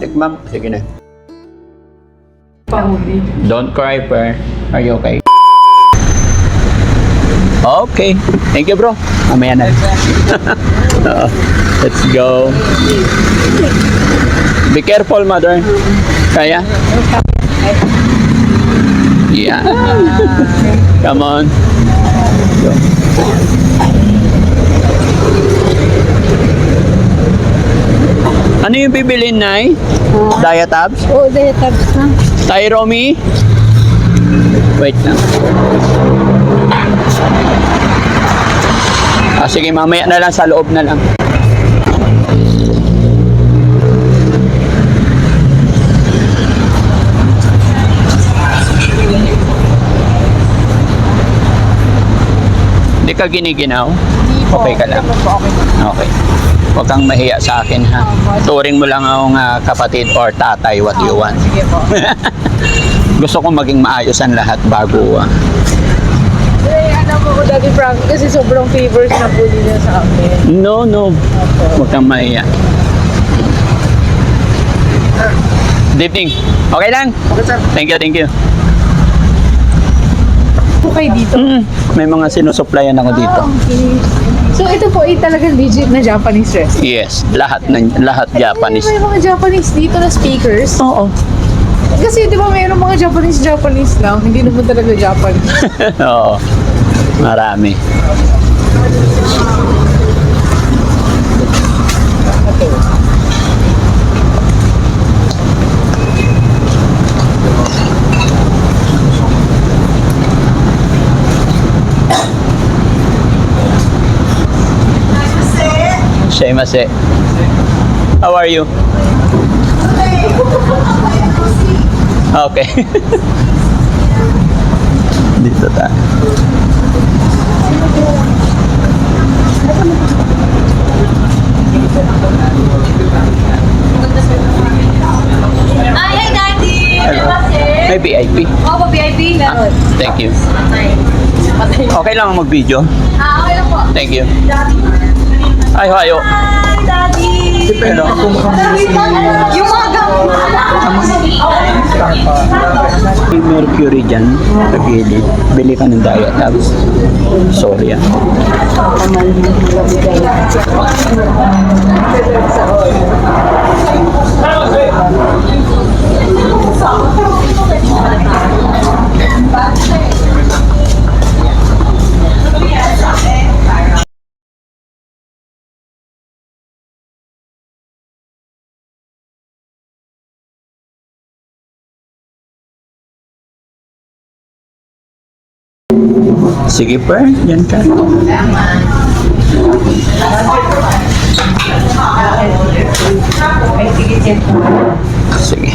Tikmam. Sige na. Pahuli. Don't cry, Per. Are you okay? Okay. Thank you, bro. Mamaya na. Let's go. Be careful, mother. Kaya? Yeah. Come on. Go. Ano yung bibilin, Nay? Diet abs? Oo, oh, dahil tabs na. Tyromi? Wait lang. Ah, sige, mamaya na lang sa loob na lang. Hindi ka giniginaw? Okay ka lang? Okay. Huwag kang mahiya sa akin ha. Turing mo lang akong ah, kapatid or tatay what you want. Sige po. Gusto ko maging maayos ang lahat bago. Eh, alam mo ko, Daddy Frankie, kasi sobrang favors na po nila sa amin. No, no. Huwag kang mahiya. Good evening. Okay lang? Okay, sir. Thank you, thank you. Po kayo dito. Mm, may mga sinusuplayan ako dito. Ah, okay. So, ito po ay talagang legit na Japanese restaurant. Yes, lahat ng lahat Japanese. May mga Japanese dito na speakers. Oo. Kasi di ba mayroong mga Japanese Japanese lang, hindi naman talaga Japanese. Oo. Marami. Shaimase. How are you? Okay. Dito tayo. Ay, hi, Daddy! May VIP. Opo, VIP. Meron. Thank you. Patay. Okay lang ang mag-video. Ah, okay lang po. Thank you. Ay, hayo. Hi, Daddy! Hello. Yung mga. May Mercury dyan, sa gilid. Bili ka ng diet abs. Sorry ah. Sige pa, yan ka. Sige.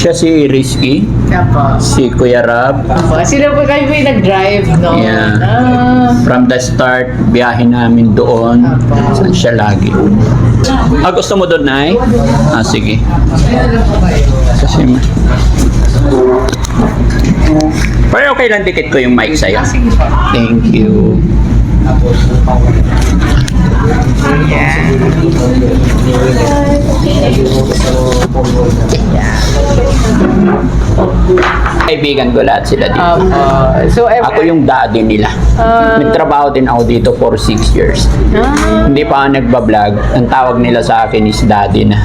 Siya si Rizky, Apo. si Kuya Rab. Apo. Sila po kayo may nag-drive, no? Yeah. Ah. From the start, biyahe namin doon. Saan siya lagi. Ah, gusto mo doon, Nay? Ah, sige. Kasi Pero okay lang dikit ko yung mic sa'yo. Sige po. Thank you. Kaibigan ko lahat sila dito. Apo. So, ev- Ako yung daddy nila. Ah. Nagtrabaho din ako dito for 6 years. Ah, Hindi pa ako nagbablog. Ang tawag nila sa akin is daddy na.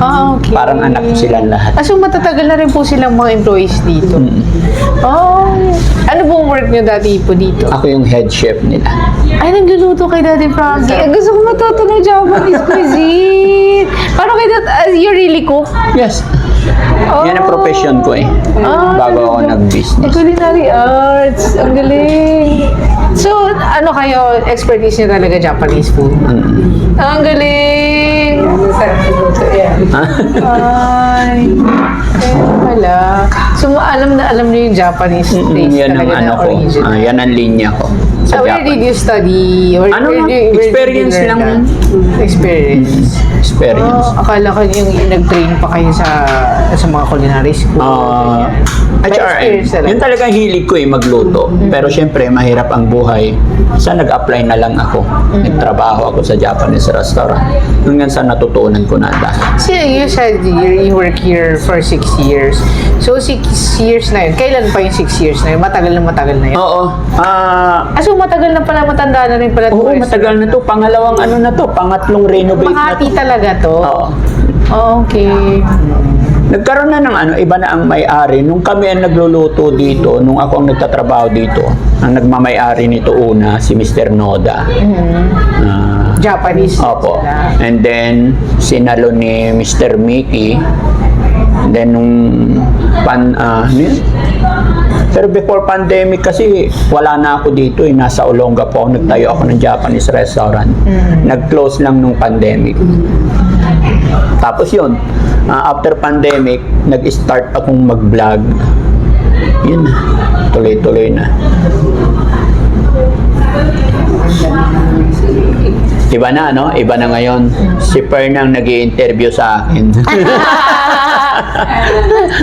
ah, okay. Parang anak ko silang lahat. Ah, so matatagal na rin po silang mga employees dito. Mm. Oh. Work niyo dati po dito? Ako yung head chef nila. Ay, nagluluto kay Daddy Frankie. Eh, gusto ko matuto ng Japanese cuisine. Paano kayo, dat- uh, you really cook? Yes. Yan ang profession ko eh. Ah, Bago ako nag-business. culinary arts. Ang galing. So, ano kayo, expertise niyo talaga Japanese food? Mm. Ang galing. Sarap luto yan. Ay. Kaya pala. So, alam na alam niyo yung Japanese Mm, taste yan ang ano ko. Ah, yan ang linya ko. Sa Ah, where did you study? Where, Ano where lang, where experience lang. that? Experience. Experience. Oh, akala ko yung nag-train pa kayo sa sa mga culinary school. Ah, experience talaga. Yun talaga hilig ko eh, magluto. Pero syempre, mahirap ang buhay. Sa nag-apply na lang ako. Nagtrabaho ako sa Japanese restaurant. Hanggang sa natutunan ko na dahil. So, you said you, work here for six years. So, six years na yun. Kailan pa yung six years na yun? Matagal na matagal na yun. Oo. Ah, Ah, so matagal na pala, matanda na rin pala. oo, itong matagal na to. Pangalawang ano na to. Pangatlong renovate na Makati to. talaga to? Oo. Oh, okay. Nagkaroon na ng ano, iba na ang may-ari. Nung kami ang nagluluto dito, nung ako ang nagtatrabaho dito, ang nagmamay-ari nito una, si Mr. Noda. Ah, Japanese. Opo. And then, sinalo ni Mr. Mickey. And then, nung pan, ah, ano yun? Pero before pandemic kasi, wala na ako dito eh. Nasa Olonga po ako. Nagtayo ako ng Japanese restaurant. Nag-close lang nung pandemic. Tapos yun, ah, after pandemic, nag-start akong mag-vlog. Yun na. Tuloy-tuloy na. Iba na, no? Iba na ngayon. Si Fernang nag interview sa akin.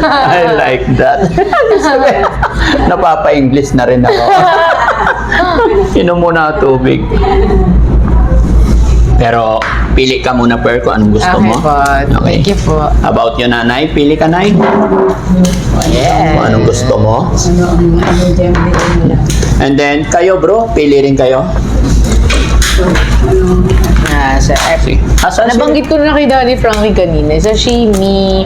I like that. Napapa-English na rin ako. Inom muna tubig. Pero pili ka muna, Per, kung anong gusto Okay mo. po. Thank you po. About yun, nanay. Pili ka, nay. Yes. Kung anong gusto mo. And then, kayo, bro. Pili rin kayo. Ah, sa. Asan si- Nabanggit ko na kay Daddy Frankie kanina. Sashimi.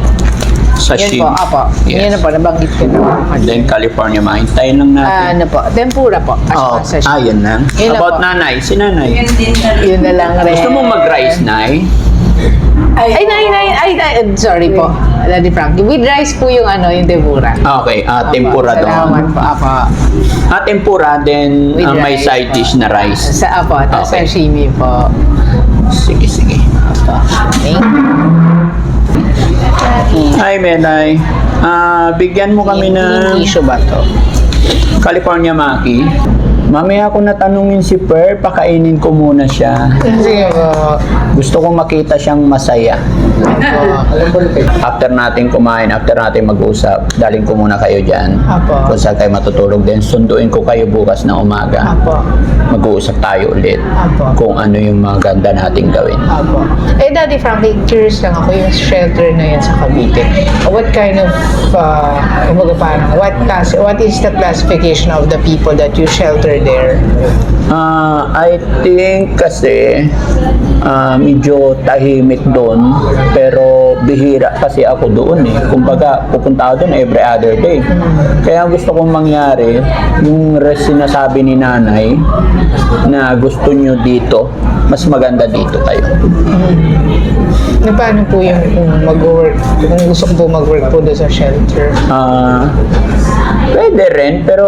Sashimi. Yan po, apo. Yes. Yan na po, nabanggit ko na. And then, California, mahintayin lang Ah, natin. ano po, tempura po. As Oh, sashimi. ah, yun lang. Yun About po. nanay, si nanay. Yun na lang rin. Gusto mo mag-rice, nay? Ay, nay, nay, ay, ay, sorry po. Daddy Frankie. With rice po yung ano, yung tempura. Okay, ah, Apo, tempura Salamat doon. po, apo. Ah, tempura, then With ah, may side po. dish na rice. Sa apo, tapos Okay. sashimi po. Sige, sige. Apo. Thank you. Hi, Menay. Ah, bigyan mo kami ng Yung tissue ba to? California Maki. Mamaya ako natanungin si Per, pakainin ko muna siya. Sige po. Gusto kong makita siyang masaya. Apo. After natin kumain, after natin mag-usap, daling ko muna kayo dyan. Apo. Kung saan kayo matutulog din, sunduin ko kayo bukas na umaga. Apo. Mag-uusap tayo ulit Apo. kung ano yung mga ganda nating gawin. Apo. Eh, Daddy Frankie, curious lang ako yung shelter na yan sa Cavite. What kind of, uh, kumbaga parang, what, class, what is the classification of the people that you shelter there? Ah, I think kasi ah, medyo tahimik doon pero bihira kasi ako doon eh. Kumbaga, pupunta ako doon every other day. Kaya ang gusto kong mangyari, yung res sinasabi ni nanay na gusto nyo dito, mas maganda dito kayo. Na paano po yung kung mag-work, kung gusto ko po mag-work po doon sa shelter? Ah, pwede rin, pero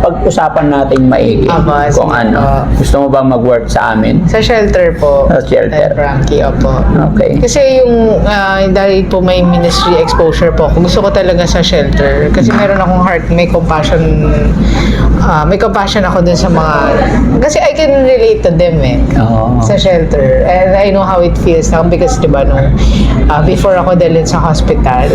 pag-usapan natin maigi Aba, kung sige ano. po. Gusto mo ba mag-work sa amin? Sa shelter po. Sa shelter. Frankie, opo. Okay. Kasi yung, ah, dahil po may ministry exposure po, gusto ko talaga sa shelter. Kasi meron akong heart, may compassion, ah, may compassion ako dun sa mga, kasi I can relate to them eh. Oo. Sa shelter. And I know how it feels now because, di ba, nung ah, before ako dalhin sa hospital,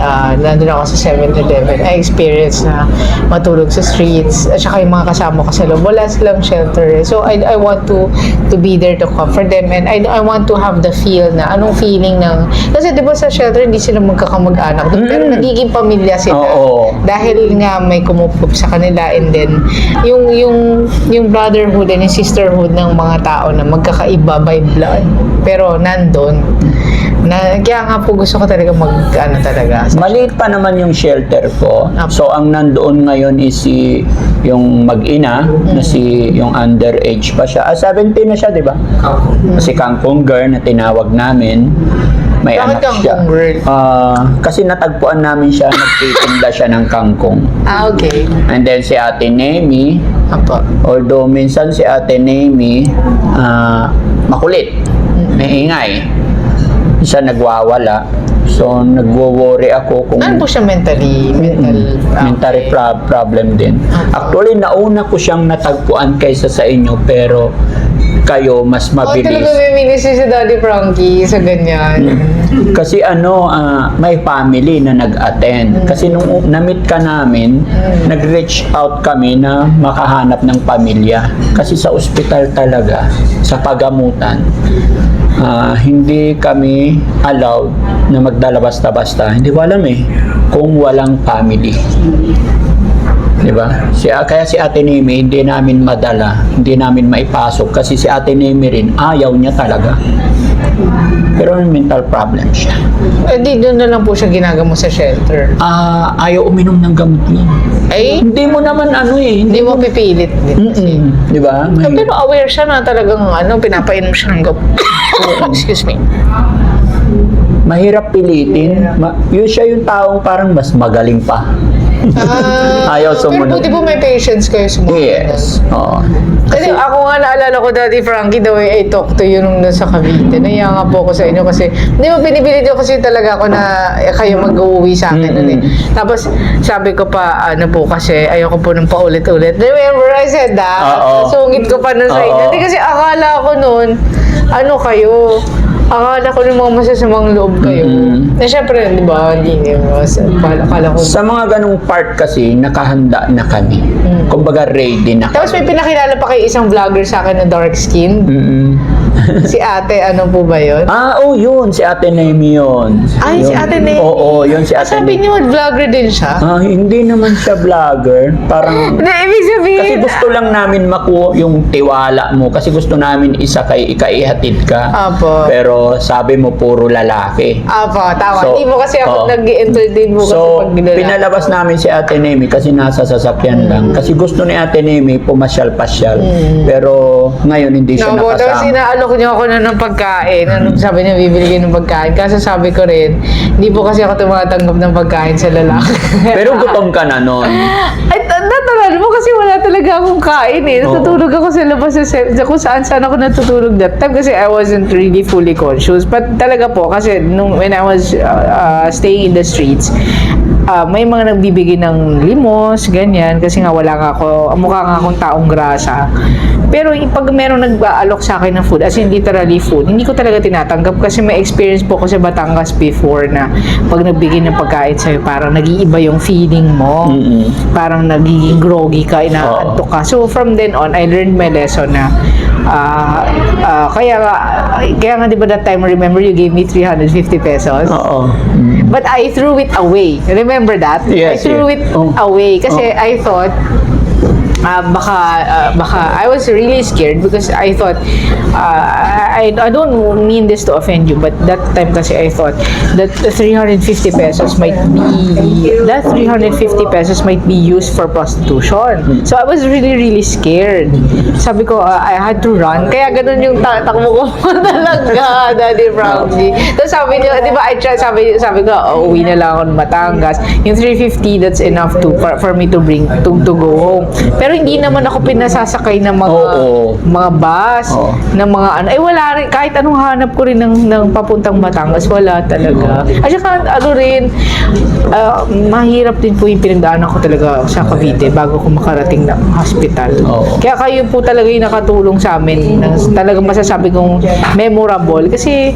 uh, nandun ako sa 7-Eleven, I experienced na matulog sa streets, at saka yung mga kasama ko sa loob, wala silang shelter. So, I, I want to to be there to comfort them and I, I want to have the feel na anong feeling ng, kasi di ba sa shelter, hindi sila magkakamag-anak doon, pero Mm. nagiging pamilya sila. Oo. Dahil nga may kumukup sa kanila and then yung yung yung brotherhood and yung sisterhood ng mga tao na magkakaiba by blood pero nandun na kaya nga po gusto ko talaga mag ano talaga Maliit pa naman yung shelter ko. So, ang nandoon ngayon is si yung mag-ina na si yung underage pa siya. Ah, 17 na siya, di ba? Si Kangkong girl na tinawag namin. May Bakit anak kangkong siya. girl? Ah, kasi natagpuan namin siya, nagtitinda siya ng kangkong. ah okay And then si Ate Nemi, apo although minsan si Ate Nemi ah, makulit, maingay, siya nagwawala. So, nagwo-worry ako kung ano po siya mentally mental ah, mental okay. pro- problem din. Actually, nauna ko siyang natagpuan kaysa sa inyo pero kayo, mas Oh, talaga mabilis. miminis si Daddy Frankie sa ganyan. Kasi ano, ah, may family na nag-attend. Kasi nung na-meet ka namin, nag-reach out kami na makahanap ng pamilya. Kasi sa ospital talaga, sa pagamutan, ah, hindi kami allowed na magdala basta-basta. Hindi ko alam eh, kung walang family. Di ba? Si, kaya si Ate Nemi, hindi namin madala, hindi namin maipasok kasi si Ate Nemi rin, ayaw niya talaga. Pero may mental problem siya. Eh, di doon na lang po siya ginagamo sa shelter. Ah, ayaw uminom ng gamot yun. Ay, Hindi mo naman ano eh. hindi mo pipilit din. Mm-mm. Di ba? Eh, May- Pero aware siya na talagang ano, pinapainom siya ng gamot. Excuse me. mahirap pilitin. Ma- yun siya yung taong parang mas magaling pa. Ah, Ayaw Pero sumunod. buti po may patience kayo sumunod. Yes. Oo. Kasi ako nga naalala ko dati, Frankie, the way I talk to you nung nasa Cavite, naiya nga po ako sa inyo kasi, hindi mo pinipilit ko kasi talaga ako na eh, kayo mag-uwi sa akin nun eh. Tapos, sabi ko pa, ano po kasi, ayoko po nung paulit-ulit. Remember I said that? Oo. Sungit ko pa nun sa inyo. Hindi kasi akala ko nun, ano kayo, akala ko ng mga masasamang loob kayo. Mm. Na syempre, di ba, hindi niyo, akala ko, Sa mga ganong part kasi, nakahanda na kami. Kumbaga ready na Tapos may pinakilala pa kayo isang vlogger sa akin na dark skin. Mm-mm. Si ate, ano po ba yun? Ah, oh, yun. Si Ate Nemi yun. Ay, si. Ate Nemi. Oo, yun si Ate Sabi niyo, vlogger din siya? Ah, hindi naman siya vlogger. Parang Hindi, ibig sabihin. Kasi gusto lang namin makuha yung tiwala mo. Kasi gusto namin isa kay ikaihatid ka. Apo. Pero sabi mo puro lalaki. Apo, tama. So, Hindi mo kasi ako oo. nag-entertain mo kasi So, pag nilalaki. pinalabas namin si Ate Nemi kasi nasa sasakyan lang. Mm. Kasi gusto ni Ate Nemi pumasyal-pasyal. Pero ngayon hindi siya No, tapos nakasama. Inaalok niyo ako na ng pagkain. Ano, sabi niya, bibili kayo ng pagkain. Kaso sabi ko rin, hindi po kasi ako tumatanggap ng pagkain sa lalaki. Pero gutom ka na. Ay, ta- natural mo kasi wala talaga akong kain eh. Natutulog ako sa labas sa, se- sa kung saan saan ako natutulog that time kasi I wasn't really fully conscious. But talaga po, kasi nung, when I was uh, uh, staying in the streets, uh, may mga nagbibigay ng limos, ganyan, kasi nga wala nga ako, mukha nga akong taong grasa. Pero yung pag meron nag-aalok sa akin ng food, as in literally food, hindi ko talaga tinatanggap kasi may experience po ko sa Batangas before na pag nagbigay ng pagkain sa'yo, parang nag-iiba yung feeling mo Mm-mm. parang nagiging groggy ka, inaantok ka. So from then on, I learned my lesson na ah ah, kaya nga, kaya nga di ba that time, remember you gave me 350 pesos? Oo. But I threw it away. Remember that? Yes, I threw yes. it Oh. away kasi I thought ah, baka ah, baka I was really scared because I thought ah, I I don't mean this to offend you but that time kasi I thought that the 350 pesos might be that 350 pesos might be used for prostitution. So I was really really scared. Sabi ko ah, I had to run kaya ganun yung ta- takbo ko talaga Daddy Frankie. Tapos sabi niya, di ba, I tried, sabi, sabi ko, oh, uwi na lang ako ng Batangas. Yung 350, that's enough to, for, for me to bring, to, to go home. Pero hindi naman ako pinasasakay ng mga, Oo. mga bus, Oo. ng mga ano. Eh, wala rin, kahit anong hanap ko rin ng, ng papuntang Batangas, wala talaga. At saka, ano rin, ah, mahirap din po yung pinagdaanan ko talaga sa Cavite bago ko makarating ng hospital. Oo. Kaya kayo po talaga yung nakatulong sa amin. na Talagang masasabi kong memorable. Kasi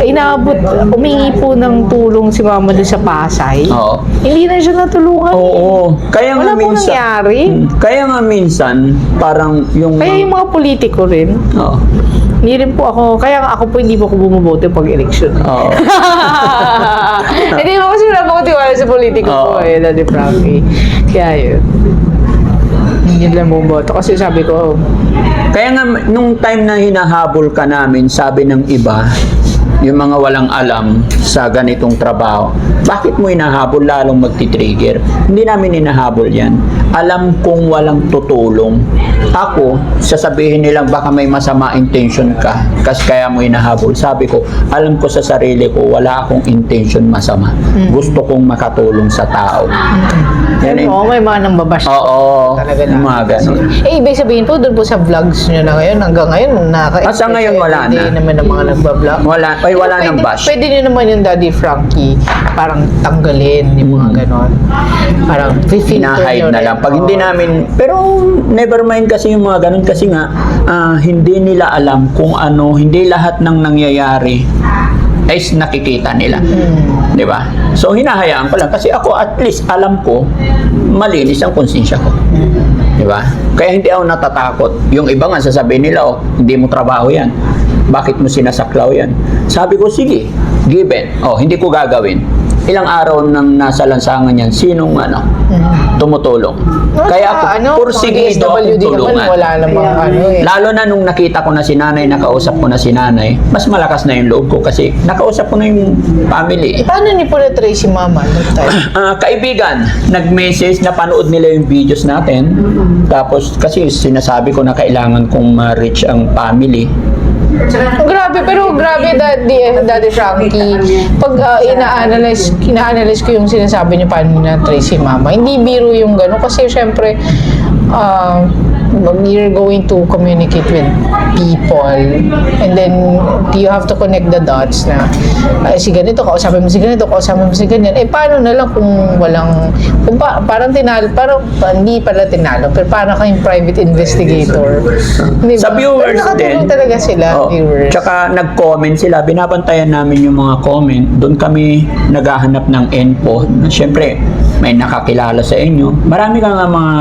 inaabot, umingi po ng tulong si mama doon sa Pasay. Oo. Hindi na siya natulungan. Oo. Kaya nga Wala po minsan... nangyari. Hmm. Kaya nga minsan, parang yung... Kaya yung mga politiko rin, Oo. hindi rin po ako, kaya nga ako po hindi po ako bumuboto pag election. Oo. Hindi mo kasi wala po ako tiwala sa politiko Oo. po eh, Daddy Frankie. Kaya yun. Hindi lang bumuboto. Kasi sabi ko, Kaya nga, nung time na hinahabol ka namin, sabi ng iba, yung mga walang alam sa ganitong trabaho, bakit mo hinahabol lalong magti-trigger? Hindi namin hinahabol yan. Alam kong walang tutulong. Ako, sasabihin nilang baka may masama intention ka, kasi kaya mo hinahabol. Sabi ko, alam ko sa sarili ko, wala akong intention masama. Gusto kong makatulong sa tao. Yan eh. oo, may mga nang babash. Oo, Talaga na. mga ganun. Eh, ibig sabihin po, doon po sa vlogs nyo na ngayon, hanggang ngayon, naka Ah, sa ngayon, wala Hindi na. naman ang mga nagbablog. Wala, ay wala pwede, nang bash. Pwede nyo naman yung Daddy Frankie, parang tanggalin yung mga ganon. Parang Hinahide na lang. Pag hindi Oo. namin, pero never mind kasi yung mga ganun kasi nga, ah, hindi nila alam kung ano, hindi lahat ng nangyayari ay nakikita nila. Hmm. Di ba? So, hinahayaan ko lang. Kasi ako, at least, alam ko, malinis ang konsensya ko. Di ba? Kaya hindi ako natatakot. Yung iba nga, sasabihin nila, oh, hindi mo trabaho yan. Bakit mo sinasaklaw yan? Sabi ko, sige, given. Oh, hindi ko gagawin. Ilang araw nang nasa lansangan yan, sinong ano, tumutulong. Kaya ako, ano, pursigido akong tulungan. wala namang ano eh. Lalo na nung nakita ko na si nanay, nakausap ko na si nanay, mas malakas na yung loob ko kasi nakausap ko na yung family. Eh, paano ni po na-trace si mama time? Ah, kaibigan, nag-message, napanood nila yung videos natin. Tapos, kasi sinasabi ko na kailangan kong ma-reach ang family. Grabe, pero grabe Daddy, eh, Daddy Frankie. Pag ah, ina-analyze, ina-analyze ko yung sinasabi niyo paano na-trace si mama. Hindi biro yung gano'n kasi syempre, ah, you're going to communicate with people and then you have to connect the dots na ay, si ganito, kausapin mo si ganito, kausapin mo si ganyan. Eh, paano na lang kung walang, kung pa, parang tinalo, parang pa- hindi pala tinalo, pero parang kayong private investigator. Di Sa viewers Pero din. talaga sila, Oh, viewers. Tsaka nag-comment sila, binabantayan namin yung mga comment. Doon kami naghahanap ng info. Siyempre, may nakakilala sa inyo. Marami ka nga mga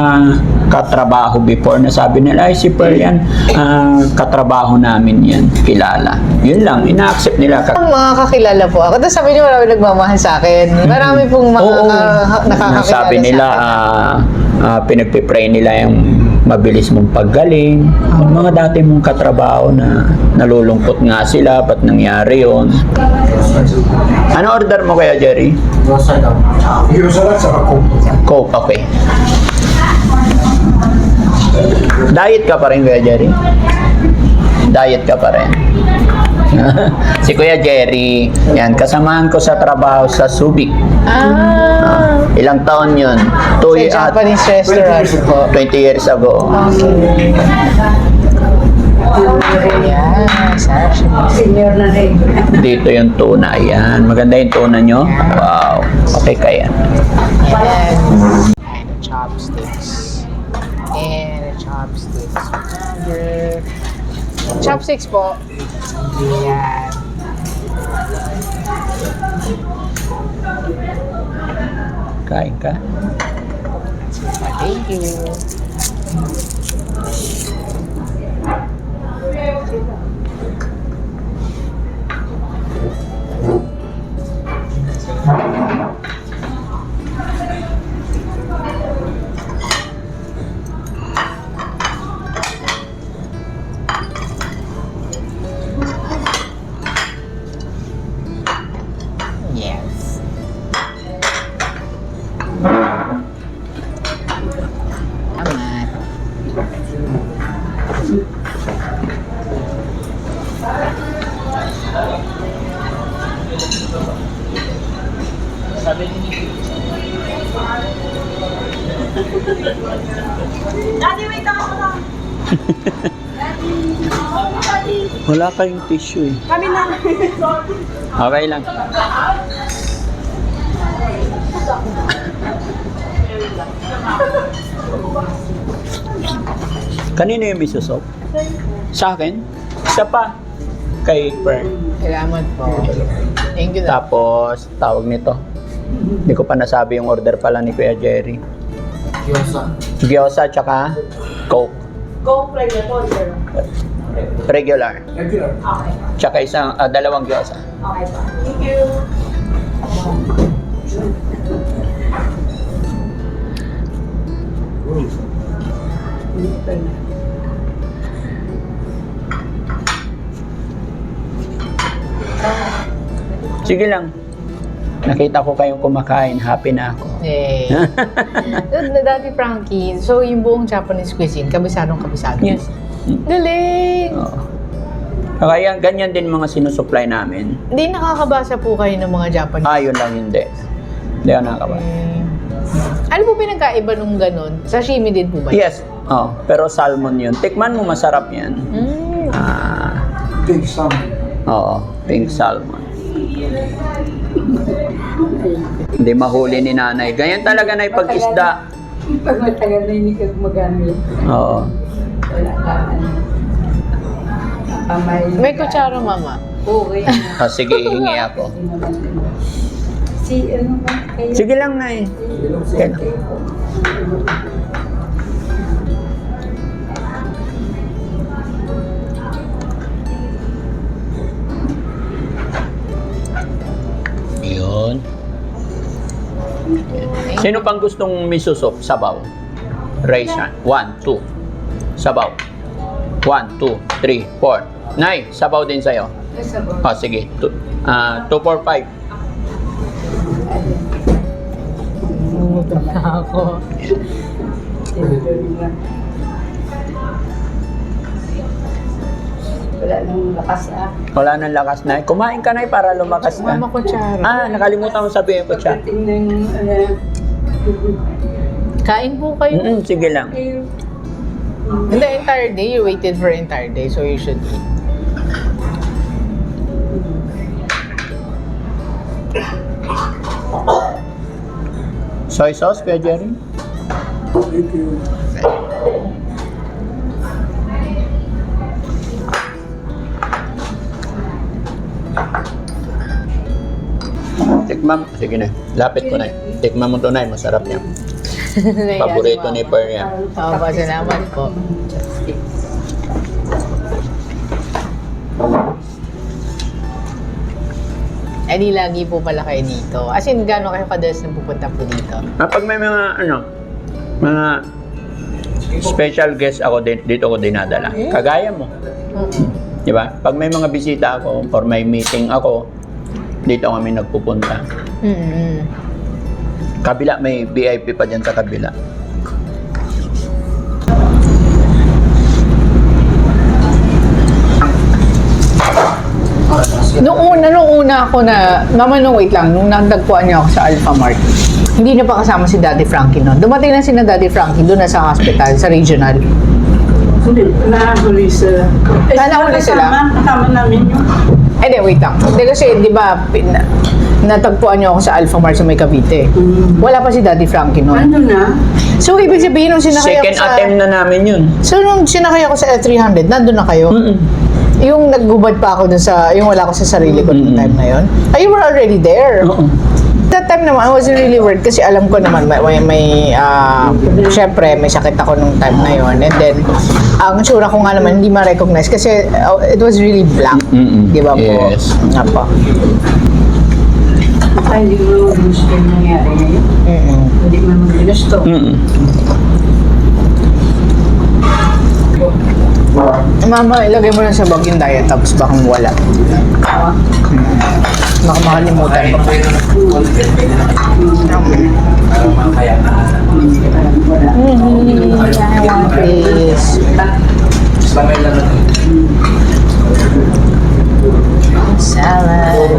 katrabaho before na sabi nila, ay si Pearl yan, ah, katrabaho namin yan, kilala. Yun lang, ina-accept nila. Ka- Ang mga kakilala po ako. Tapos sabi niyo marami nagmamahal sa akin. Marami pong mga Oo. ka- nakakakilala Sabi nila, sa akin. ah, ah, pinagpipray nila yung mabilis mong paggaling. Yung mga dati mong katrabaho na nalulungkot nga sila, ba't nangyari yon? Ano order mo kaya, Jerry? Rosa lang. Rosa lang sa ako. Coke, okay. Diet ka pa rin, Kuya Jerry? Diet ka pa rin. si Kuya Jerry, yan, kasamahan ko sa trabaho sa Subic. Ah, Ilang taon yun? Two sa years, ah, Japanese restaurant po. 20 years ago. Ayan, siya. Dito yung tuna. Ayan. Maganda yung tuna nyo. Wow. Okay kaya. Ayan. And the chopsticks. And chopsticks. Number. Chopsticks po. Ayan. Kain ka. Thank you. Kayong tissue eh. Kami na. Okay lang. Kanino yung miso soup? Sa akin? Isa pa. Kay Per. Salamat po. Thank you. na. Tapos, tawag nito. Hindi ko pa nasabi yung order pala ni Kuya Jerry. Rosa. Gyoza tsaka Coke. Go play na to, sir. Regular. Regular. Okay. Tsaka isang, ah, dalawang gyoza. Okay pa. Thank you. Sige lang. Nakita ko kayong kumakain. Happy na ako. Eh. Na Dati Frankie, so yung buong Japanese cuisine, kabisadong kabisado. yes. Galing! Oo. Kaya ganyan din mga sinusupply namin. Hindi nakakabasa po kayo ng mga Japanese. Ah, yun lang hindi. Hindi ako nakakaba. Eh, ano po pinagkaiba nung ganun? Sashimi din po ba? yun? Yes. Oh, pero salmon yun. Tikman mo, masarap yan. Mm. Ah, Big salmon. Oo, pink salmon. Hindi mahuli ni nanay. Ganyan talaga na ipag-isda. Pag matagal na hindi ka gumagamit, Oo. Wala ka, kamay. May kutsara, mama. Okay. Ah, sige, hingi ako. Si, ano ba? Kaya, Sige lang, Nay. Yan. Yun. Sino pang gustong miso soup? Sabaw. Raise hand. One, two. Sabaw. One, two, three, four. Nay, sabaw din sa'yo. Oh, sige. Two, ah, two, four, five. Umutom na ako. Wala nang lakas ah. Wala nang lakas na. Kumain ka na para lumakas ka. Mama. Ah, nakalimutan ko sabihin ko ng, ano, Kain po kayo. Mm, sige lang. Kayo, Hindi, entire day. You waited for entire day, so you should eat. Soy sauce, Kuya Jerry? Thank you. Tikman. Sige na. Lapit ko na. Tikman mo to na. Masarap niya. Paborito ni Per yan. Oo po, salamat po. Eh di lagi po pala kayo dito. As in, gano'n kayo kadalas na pupunta po dito? Ah, pag may mga, ano, mga special guest ako, din, dito ko dinadala. Kagaya mo. Di ba? Pag may mga bisita ako or may meeting ako, dito kami nagpupunta. Mm-hmm. Kabila, may VIP pa dyan sa kabila. Nung una, nung una ako na, mama nung wait lang, nung nagdagpuan niya ako sa Alpha Mart, hindi na pa kasama si Daddy Frankie noon. Dumating na si na Daddy Frankie doon na sa hospital, sa regional. Hindi, nahuli sila. Eh, Ah, nahuli sila? Kasama, kasama namin yung... Eh, di, wait lang. Hindi kasi, di ba, pin- natagpuan niyo ako sa Alpha Mart sa May Cavite. Wala pa si Daddy Frankie noon. Ano na? So, ibig sabihin, nung sinakay ako Second sa... attempt na namin yun. So, nung sinakay ako sa F300, nandun na kayo? Mm-mm. Yung naggubad pa ako dun sa, yung wala ko sa sarili ko Mm-mm. time na yun. Ah, you were already there. Oo. That time naman, I wasn't really worried kasi alam ko naman may, may, may ah, syempre, may sakit ako nung time na yon And then, ang tsura ko nga naman, hindi ma-recognize kasi uh, it was really black. Mm-mm. Di ba po? Yes. Nga po. Hindi mo gusto yung nangyari ngayon. Mm-mm. Hindi mo mo ginusto. Mm-mm. Mama, ilagay mo lang sa bag yung diet tapos baka wala. Baka makalimutan mo. Mm-hmm. This. Salad.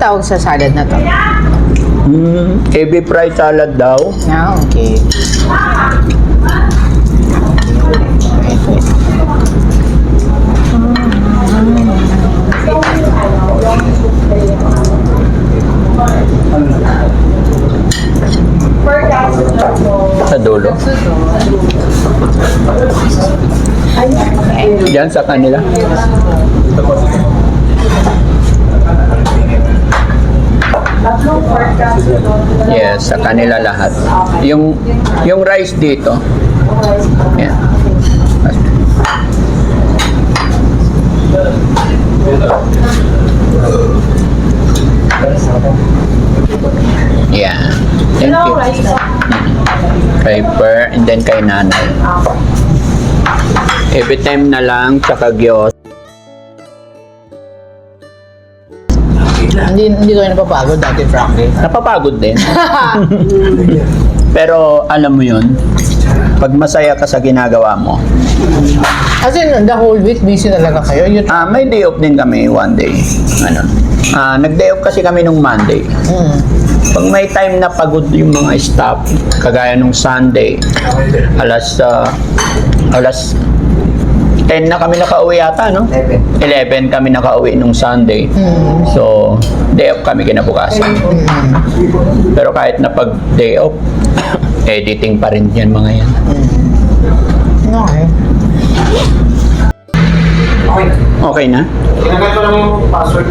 Tawag sa salad na to? Mm, ebi fried salad daw. Ah, okay. Sa dulo. Diyan sa kanila. Yes, sa kanila lahat. Yung yung rice dito. Yan. Yeah. Thank you. Kay Per and then kay nanay. Every time na lang, tsaka Diyos. Hindi, hindi ko napapagod dati, Frankie. Napapagod din. Pero alam mo yun, pag masaya ka sa ginagawa mo, As in, the whole week, busy talaga kayo. Yun, ah may day off din kami one day. Ano? Ah, nag-day off kasi kami nung Monday. mm. Pag may time na pagod yung mga staff, kagaya nung Sunday, alas, ah, alas 10 na kami nakauwi yata, no? 11 kami nakauwi nung Sunday. So, day off kami kinabukasan. Pero kahit na pag day off, editing pa rin yan mga yan. Okay. Okay. Okay na? Tinagay ko lang yung password.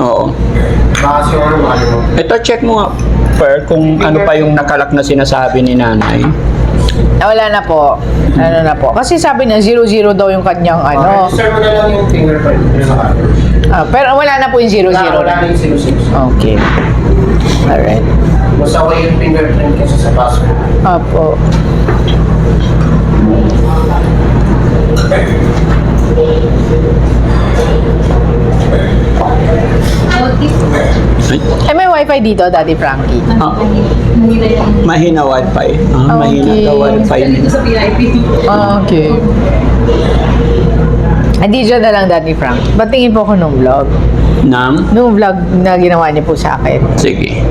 Oo. Baka yung ano. Ito, check mo nga, Per, kung ano pa yung nakalak na sinasabi ni nanay. Ah, Wala na po. Ano na po. Kasi sabi niya, zero-zero daw yung kanyang ano. Register mo na lang yung fingerprint. Ah, pero wala na po yung Wala, zero-zero wala na. na yung 06. Okay. Alright. Mas ako yung fingerprint kasi sa password. Opo. Wifi dito, Daddy Frankie. ah, mahina wifi. Ah, mahina Okay. ka wifi. Ah, okay. Hindi dyan na lang, Daddy Frank. Batingin po ko nung vlog. Nam? Nung vlog na ginawa niyo po sa akin. Sige.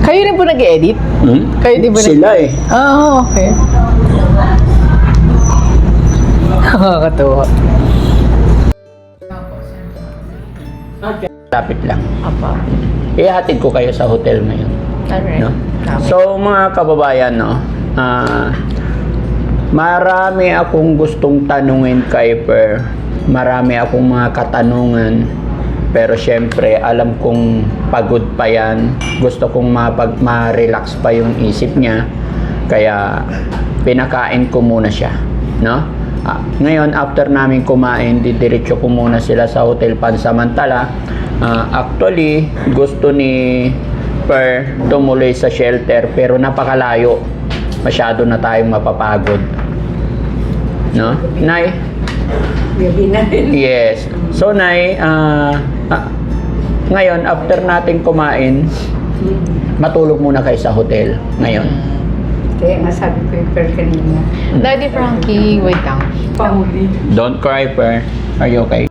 Kayo rin po nag-edit? Hmm? Kayo di ba nag- Sila eh. Ah, okay. Nakakatuwa. Lapit lang. Apa. Ihatid ko kayo sa hotel ngayon. Alright. No? Okay. So mga kababayan, no, ah, marami akong gustong tanungin kay Per. Marami akong mga katanungan. Pero syempre, alam kong pagod pa yan. Gusto kong mapag, ma-relax pa yung isip niya. Kaya pinakain ko muna siya. No? Ah, ngayon, after namin kumain, didiretso ko muna sila sa Hotel Pansamantala. Ah, actually, gusto ni Per tumuloy sa shelter pero napakalayo. Masyado na tayong mapapagod. No? Nay? Gabi na rin. Yes. So, Nay, ah, ah, ngayon, after natin kumain, matulog muna kayo sa hotel ngayon. Kaya nga sabi ko yung per kanina. Daddy Frankie, wait lang. Pahuli. Don't cry, Per. Are you okay?